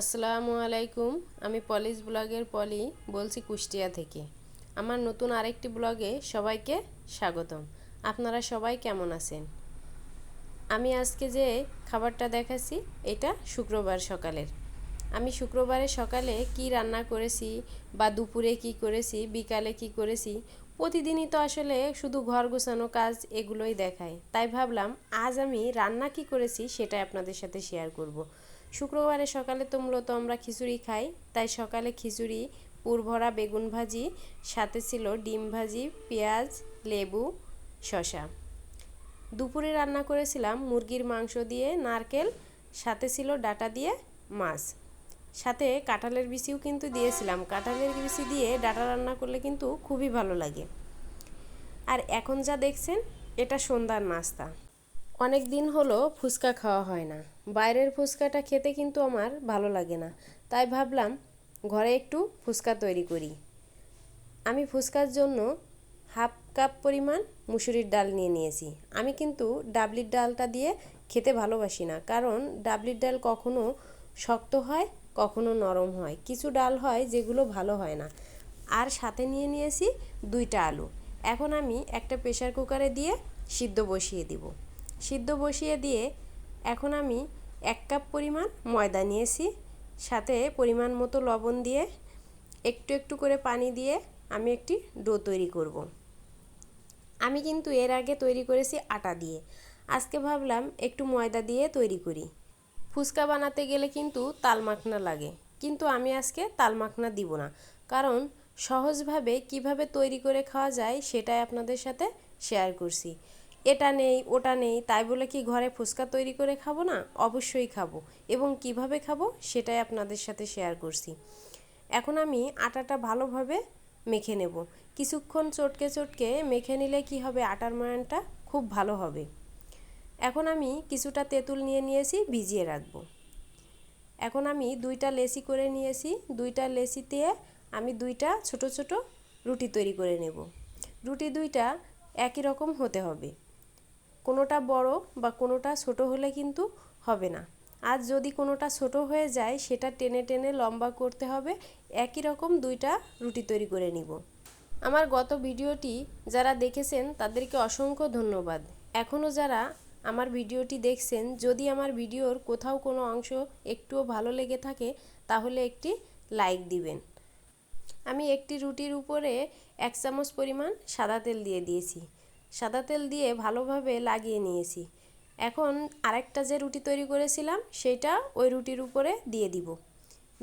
আসসালামু আলাইকুম, আমি পলিশ ব্লগের পলি বলছি কুষ্টিয়া থেকে। আমার নতুন আরেকটি ব্লগে সবাইকে স্বাগতম। আপনারা সবাই কেমন আছেন? আমি আজকে যে খাবারটা দেখাচ্ছি, এটা শুক্রবার সকালের। আমি শুক্রবারের সকালে কি রান্না করেছি বা দুপুরে কি করেছি, বিকালে কি করেছি, প্রতিদিনই তো আসলে শুধু ঘর গোছানো কাজ এগুলোই দেখায়। তাই ভাবলাম, আজ আমি রান্না কি করেছি সেটাই আপনাদের সাথে শেয়ার করব। শুক্রবারে সকালে তো মূলত আমরা খিচুড়ি খাই, তাই সকালে খিচুড়ি পুরভরা বেগুন ভাজি, সাথে ছিল ডিম ভাজি, পেঁয়াজ, লেবু শশা দুপুরে রান্না করেছিলাম মুরগির মাংস দিয়ে নারকেল, সাথে ছিল ডাটা দিয়ে মাছ। সাথে কাঁঠালের বিচিও কিন্তু দিয়েছিলাম। কাঁঠালের বিচি দিয়ে ডাটা রান্না করলে কিন্তু খুবই ভালো লাগে। আর এখন যা দেখছেন, এটা সন্ধ্যার নাস্তা। অনেক দিন হলো ফুচকা খাওয়া হয় না। বাইরের ফুচকাটা খেতে কিন্তু আমার ভালো লাগে না। তাই ভাবলাম ঘরে একটু ফুচকা তৈরি করি। আমি ফুচকার জন্য হাফ কাপ পরিমাণ মুসুরির ডাল নিয়ে নিয়েছি। আমি কিন্তু ডাবলির ডালটা দিয়ে খেতে ভালোবাসি না। কারণ ডাবলির ডাল কখনো শক্ত হয়, কখনো নরম হয়। কিছু ডাল হয় যেগুলো ভালো হয় না। আর সাথে নিয়ে নিয়েছি দুইটা আলু। এখন আমি একটা প্রেশার কুকারে দিয়ে সিদ্ধ বসিয়ে দিব। সিদ্ধ বসিয়ে দিয়ে এখন আমি এক কাপ পরিমাণ ময়দা নিয়েছি। সাথে পরিমাণ মতো লবণ দিয়ে একটু একটু করে পানি দিয়ে আমি একটি ডো তৈরি করব। আমি কিন্তু এর আগে তৈরি করেছি আটা দিয়ে। আজকে ভাবলাম একটু ময়দা দিয়ে তৈরি করি। ফুচকা বানাতে গেলে কিন্তু তাল মাখনা লাগে। কিন্তু আমি আজকে তাল মাখনা দিব না। কারণ সহজভাবে কীভাবে তৈরি করে খাওয়া যায় সেটাই আপনাদের সাথে শেয়ার করছি। এটা নেই, ওটা নেই, তাই বলে কি ঘরে ফুচকা তৈরি করে খাব না? অবশ্যই খাব। এবং কীভাবে খাব? সেটাই আপনাদের সাথে শেয়ার করছি। এখন আমি আটাটা ভালোভাবে মেখে নেব। কিছুক্ষণ চটকে চটকে মেখে নিলে কি হবে? আটার ময়ানটা খুব ভালো হবে। এখন আমি কিছুটা তেঁতুল নিয়ে নিয়েছি, ভিজিয়ে রাখব। এখন আমি দুইটা লেসি করে নিয়েছি। দুইটা লেসিতে আমি দুইটা ছোট ছোট রুটি তৈরি করে নেব। রুটি দুইটা একই রকম হতে হবে। কোনোটা বড় বা কোনোটা ছোট হলে কিন্তু হবে না। আর যদি কোনোটা ছোট হয়ে যায়, সেটা টেনে টেনে লম্বা করতে হবে। একই রকম দুইটা রুটি তৈরি করে নিব। আমার গত ভিডিওটি যারা দেখেছেন, তাদেরকে অসংখ্য ধন্যবাদ। এখনও যারা আমার ভিডিওটি দেখছেন, যদি আমার ভিডিওর কোথাও কোনো অংশ একটুও ভালো লেগে থাকে, তাহলে একটি লাইক দিবেন। আমি একটি রুটির উপরে এক চামচ পরিমাণ সাদা তেল দিয়ে দিয়েছি। সাদা তেল দিয়ে ভালোভাবে লাগিয়ে নিয়েছি। এখন আরেকটা যে রুটি তৈরি করেছিলাম, সেটা ওই রুটির উপরে দিয়ে দিব।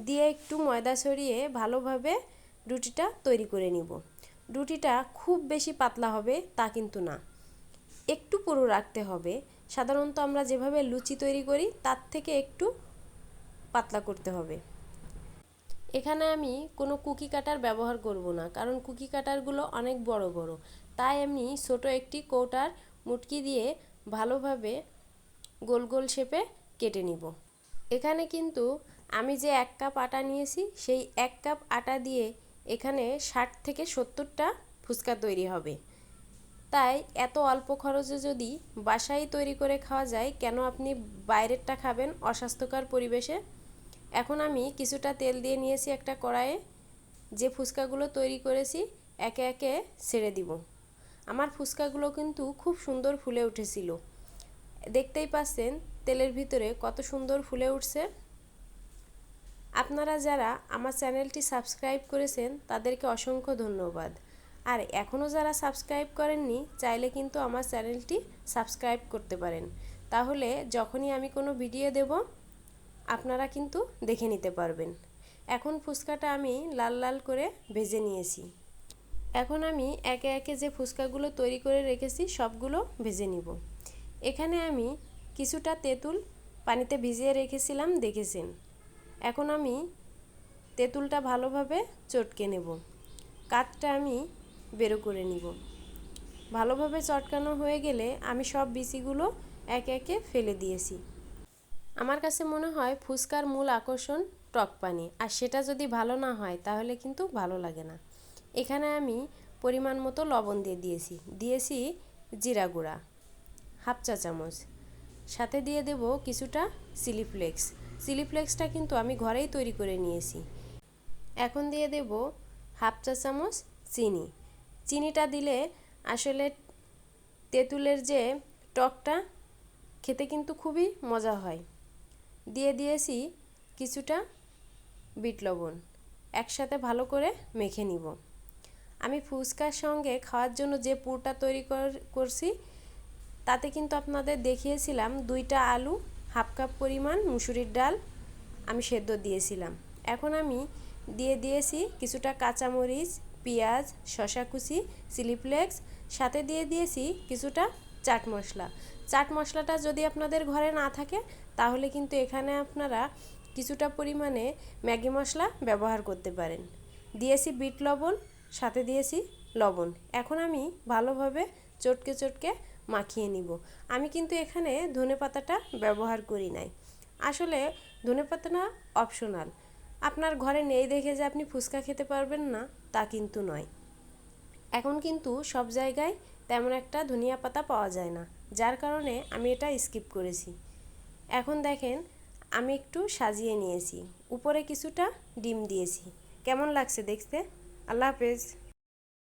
দিয়ে একটু ময়দা ছড়িয়ে ভালোভাবে রুটিটা তৈরি করে নিব। রুটিটা খুব বেশি পাতলা হবে তা কিন্তু না। একটু পুরো রাখতে হবে। সাধারণত আমরা যেভাবে লুচি তৈরি করি, তার থেকে একটু পাতলা করতে হবে। এখানে আমি কোনো কুকি কাটার ব্যবহার করব না, কারণ কুকি কাটারগুলো অনেক বড় বড়। তাই আমি ছোট একটি কৌটার মুটকি দিয়ে ভালোভাবে গোল গোল শেপে কেটে নিব। এখানে কিন্তু আমি যে এক কাপ আটা নিয়েছি, সেই এক কাপ আটা দিয়ে এখানে ষাট থেকে সত্তরটা ফুচকা তৈরি হবে। তাই এত অল্প খরচে যদি বাসায় তৈরি করে খাওয়া যায়, কেন আপনি বাইরেরটা খাবেন অস্বাস্থ্যকর পরিবেশে? এখন আমি কিছুটা তেল দিয়ে নিয়েছি একটা কড়াইয়ে। যে ফুচকাগুলো তৈরি করেছি, একে একে ছেড়ে দিব। আমার ফুচকাগুলো কিন্তু খুব সুন্দর ফুলে উঠেছিল। দেখতেই পাচ্ছেন তেলের ভিতরে কত সুন্দর ফুলে উঠছে। আপনারা যারা আমার চ্যানেলটি সাবস্ক্রাইব করেছেন, তাদেরকে অসংখ্য ধন্যবাদ। আর এখনও যারা সাবস্ক্রাইব করেননি, চাইলে কিন্তু আমার চ্যানেলটি সাবস্ক্রাইব করতে পারেন। তাহলে যখনই আমি কোনো ভিডিও দেব, আপনারা কিন্তু দেখে নিতে পারবেন। এখন ফুচকাটা আমি লাল লাল করে ভেজে নিয়েছি। এখন আমি একে একে যে ফুচকাগুলো তৈরি করে রেখেছি, সবগুলো ভেজে নিব। এখানে আমি কিছুটা তেঁতুল পানিতে ভিজিয়ে রেখেছিলাম, দেখেছেন? এখন আমি তেঁতুলটা ভালোভাবে চটকে নেব। কাঠটা আমি বেরো করে নিব। ভালোভাবে চটকানো হয়ে গেলে আমি সব বিচিগুলো একে একে ফেলে দিয়েছি। আমার কাছে মনে হয় ফুচকার মূল আকর্ষণ টক পানি, আর সেটা যদি ভালো না হয় তাহলে কিন্তু ভালো লাগে না। এখানে আমি পরিমাণ মতো লবণ দিয়ে দিয়েছি। দিয়েছি জিরা গুঁড়া, হাফ চা চামচ। সাথে দিয়ে দেব কিছুটা চিলি ফ্লেক্স। চিলি ফ্লেক্সটা কিন্তু আমি ঘরেই তৈরি করে নিয়েছি। এখন দিয়ে দেব হাফ চা চামচ চিনি। চিনিটা দিলে আসলে তেঁতুলের যে টকটা, খেতে কিন্তু খুবই মজা হয়। দিয়ে দিয়েছি কিছুটা বিট লবণ। একসাথে ভালো করে মেখে নিব। আমি ফুচকার সঙ্গে খাওয়ার জন্য যে পুরটা তৈরি করছি, তাতে কিন্তু আপনাদের দেখিয়েছিলাম দুইটা আলু, হাফ কাপ পরিমাণ মুসুরির ডাল আমি সেদ্ধ দিয়েছিলাম। এখন আমি দিয়ে দিয়েছি কিছুটা কাঁচামরিচ, পেঁয়াজ শশা কুচি, চিলি ফ্লেক্স, সাথে দিয়ে দিয়েছি কিছুটা চাট মশলা। চাট মশলাটা যদি আপনাদের ঘরে না থাকে, তাহলে কিন্তু এখানে আপনারা কিছুটা পরিমাণে ম্যাগি মশলা ব্যবহার করতে পারেন। দিয়েছি বিট লবণ সাথে দিয়েছি লবণ। এখন আমি ভালোভাবে চটকে চটকে মাখিয়ে নিব। আমি কিন্তু এখানে ধনে পাতাটা ব্যবহার করি নাই। আসলে ধনে পাতাটা অপশনাল আপনার ঘরে নেই দেখে যে আপনি ফুচকা খেতে পারবেন না, তা কিন্তু নয়। এখন কিন্তু সব জায়গায় তেমন একটা ধনিয়া পাতা পাওয়া যায় না, যার কারণে আমি এটা স্কিপ করেছি। এখন দেখেন, আমি একটু সাজিয়ে নিয়েছি। উপরে কিছুটা ডিম দিয়েছি। কেমন লাগছে দেখতে? আল্লাহ হাফেজ